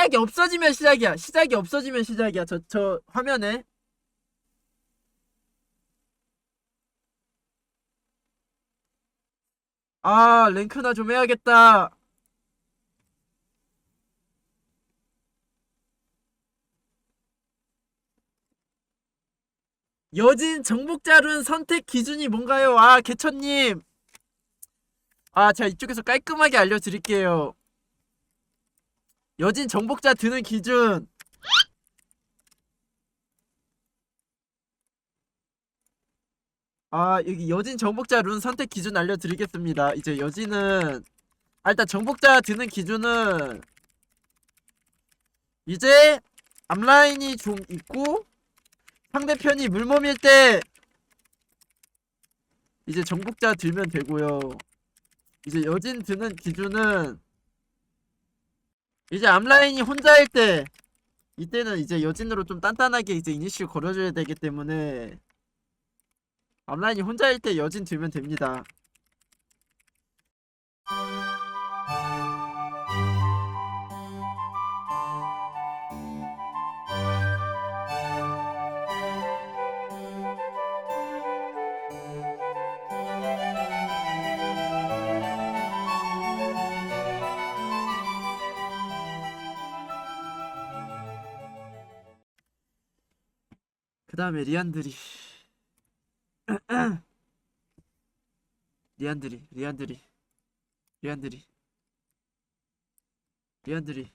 시작이 없어지면 시작이야. 시작이 없어지면 시작이야. 저 저 화면에 아 랭크나 좀 해야겠다. 여진 정복자룬 선택 기준이 뭔가요? 아 개천님 아 제가 이쪽에서 깔끔하게 알려드릴게요 여진 정복자 드는 기준. 아 여기 여진 정복자 룬 선택 기준 알려드리겠습니다. 이제 여진은 아 일단 정복자 드는 기준은 이제 앞라인이 좀 있고 상대편이 물몸일 때 이제 정복자 들면 되고요. 이제 여진 드는 기준은 이제 앞라인이 혼자일 때 이때는 이제 여진으로 좀 단단하게 이제 이니시를 걸어줘야 되기 때문에 앞라인이 혼자일 때 여진 들면 됩니다. 그 다음에 리안드리. 리안드리 리안드리 리안드리 리안드리.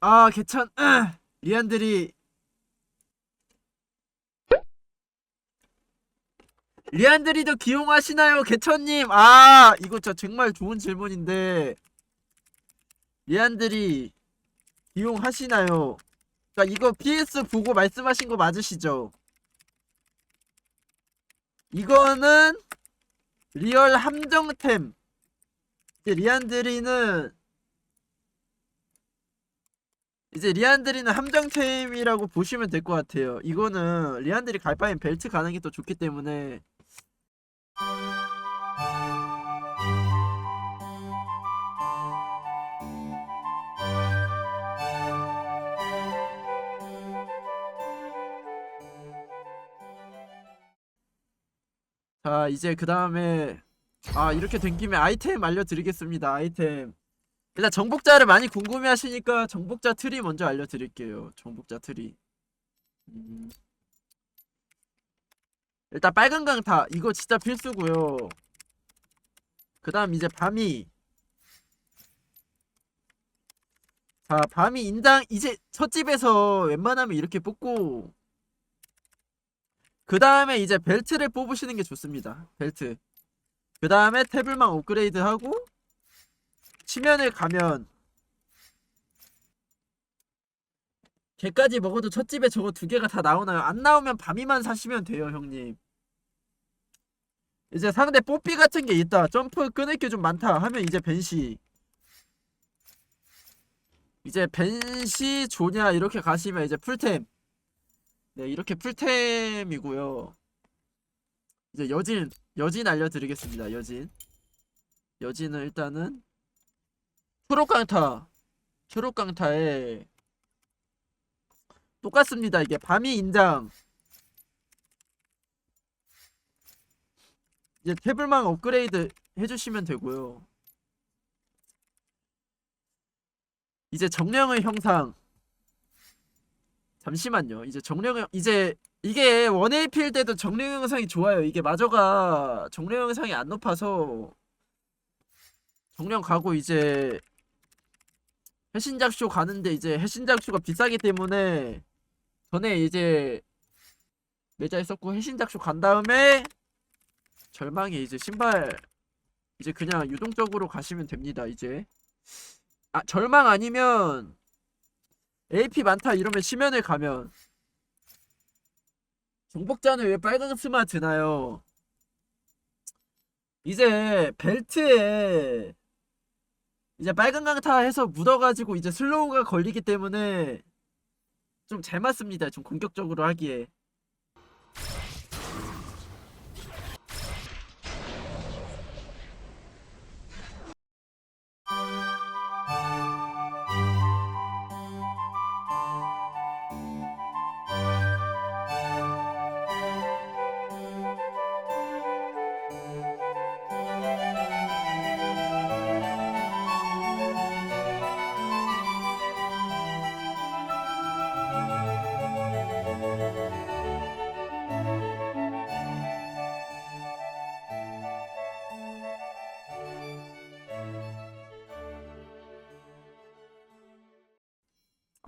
아 개천. 리안드리. 리안드리도 기용하시나요 개천님? 아 이거 저 정말 좋은 질문인데. 리안드리 이용하시나요? 그러니까 이거 PS 보고 말씀하신 거 맞으시죠? 이거는 리얼 함정템. 이제 리안드리는 이제 리안드리는 함정템이라고 보시면 될 것 같아요. 이거는 리안드리 갈 바엔 벨트 가는 게 더 좋기 때문에 자 이제 그 다음에 아 이렇게 된 김에 아이템 알려드리겠습니다 아이템. 일단 정복자를 많이 궁금해 하시니까 정복자 트리 먼저 알려드릴게요 정복자 트리. 음. 일단 빨간 강타 이거 진짜 필수고요. 그 다음 이제 밤이. 자 밤이 인당 이제 첫 집에서 웬만하면 이렇게 뽑고 그 다음에 이제 벨트를 뽑으시는 게 좋습니다. 벨트. 그 다음에 태블망 업그레이드 하고 치면을 가면 걔까지 먹어도 첫 집에 저거 두 개가 다 나오나요? 안 나오면 밤이만 사시면 돼요, 형님. 이제 상대 뽀삐 같은 게 있다. 점프 끊을 게 좀 많다. 하면 이제 벤시. 이제 벤시 조냐 이렇게 가시면 이제 풀템. 네, 이렇게 풀템이고요. 이제 여진, 여진 알려드리겠습니다. 여진. 여진은 일단은 초록강타, 초록강타에 똑같습니다. 이게 밤이 인장. 이제 태블망 업그레이드 해주시면 되고요. 이제 정령의 형상. 잠시만요. 이제 정령 이제 이게 원에이필 때도 정령 영상이 좋아요. 이게 마저가 정령 영상이 안 높아서 정령 가고 이제 해신작쇼 가는데 이제 해신작쇼가 비싸기 때문에 전에 이제 매자에 썼고 해신작쇼 간 다음에 절망이 이제 신발 이제 그냥 유동적으로 가시면 됩니다. 이제 아 절망 아니면 AP 많다 이러면 심연을 가면 정복자는 왜 빨간 스마 드나요? 이제 벨트에 이제 빨간 강타 해서 묻어가지고 이제 슬로우가 걸리기 때문에 좀 잘 맞습니다. 좀 공격적으로 하기에.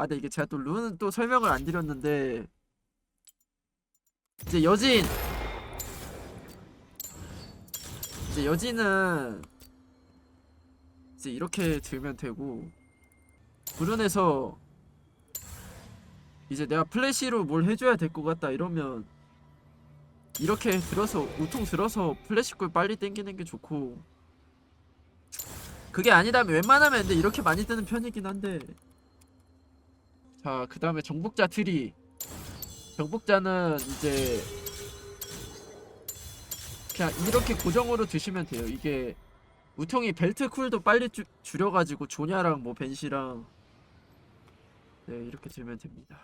아 근데 이게 제가 또 룬은 또 설명을 안 드렸는데. 이제 여진. 이제 여진은 이제 이렇게 들면 되고 불운에서 이제 내가 플래시로 뭘 해줘야 될 것 같다 이러면 이렇게 들어서 우통 들어서 플래시골 빨리 땡기는 게 좋고. 그게 아니다면 웬만하면 근데 이렇게 많이 뜨는 편이긴 한데 자 그 다음에 정복자 트리 정복자는 이제 그냥 이렇게 고정으로 드시면 돼요. 이게 우통이 벨트 쿨도 빨리 주, 줄여가지고 조냐랑 뭐 벤시랑 네 이렇게 들면 됩니다